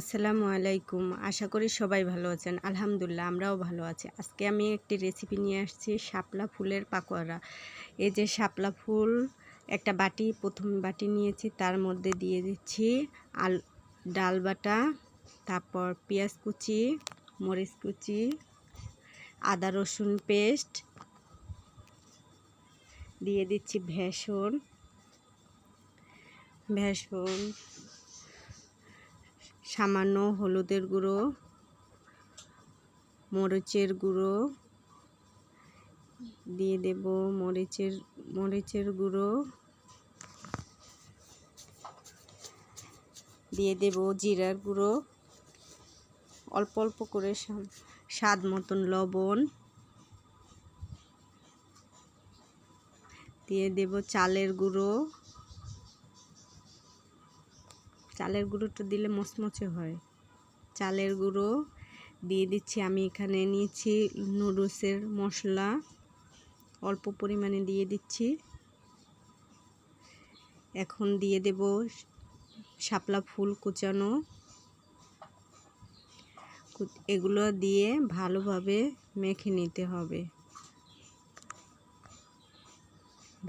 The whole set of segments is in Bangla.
আসসালামু আলাইকুম। আশা করি সবাই ভালো আছেন। আলহামদুলিল্লাহ, আমরাও ভালো আছি। আজকে আমি একটি রেসিপি নিয়ে আসছি, শাপলা ফুলের পাকোড়া। এই যে শাপলা ফুল, একটা বাটি, প্রথম বাটি নিয়েছি, তার মধ্যে দিয়ে দিচ্ছি আল, ডাল বাটা, তারপর পেঁয়াজ কুচি, মরিচ কুচি, আদা রসুন পেস্ট, দিয়ে দিচ্ছি ভেষণ ভেষণ সামান্য হলুদের গুঁড়ো, মরিচের গুঁড়ো, দিয়ে দেব মরিচের মরিচের গুঁড়ো। দিয়ে দেব জিরার গুঁড়ো। অল্প অল্প করে স্বাদ মতন লবণ। দিয়ে দেব চালের গুঁড়ো। চালের গুঁড়োটা দিলে মচমচে হয়। চালের গুঁড়ো দিয়ে দিচ্ছি আমি এখানে নিয়েছি নুডলসের মশলা। অল্প পরিমাণে দিয়ে দিচ্ছি। এখন দিয়ে দেব শাপলা ফুল কুচানো। এগুলো দিয়ে ভালোভাবে মেখে নিতে হবে।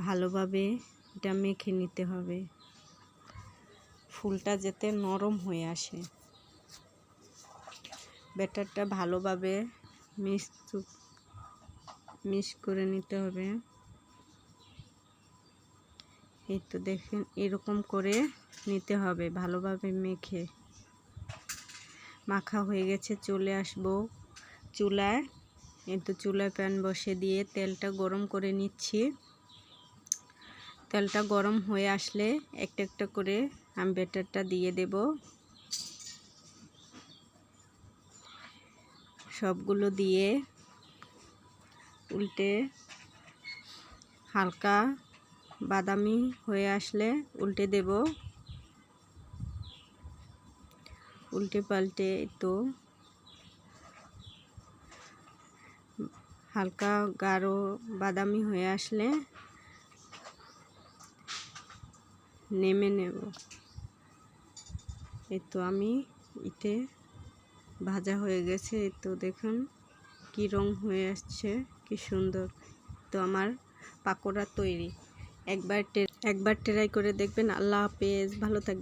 ভালোভাবে এটা মেখে নিতে হবে। ফুলটা যাতে নরম হয়ে আসে। ব্যাটারটা ভালোভাবে মিক্স মিক্স করে নিতে হবে। এই তো দেখেন, এরকম করে নিতে হবে, ভালোভাবে মেখে। মাখা হয়ে গেছে, চলে আসব চুলায়। এই তো চুলায় প্যান বসে দিয়ে তেলটা গরম করে নিচ্ছি। তেলটা গরম হয়ে আসলে একটা একটা করে আমি ব্যাটারটা দিয়ে দেব। সবগুলো দিয়ে উল্টে হালকা বাদামি হয়ে আসলে উল্টে দেব। উল্টে পাল্টে তো হালকা গাঢ় বাদামি হয়ে আসলে নেমে নেব। এই তো আমি ইতে ভাজা হয়ে গেছে। এই তো দেখুন কী রং হয়ে আসছে, কি সুন্দর। তো আমার পাকোড়া তৈরি। একবার একবার ট্রাই করে দেখবেন। আল্লাহ হাফেজ। ভালো থাকবে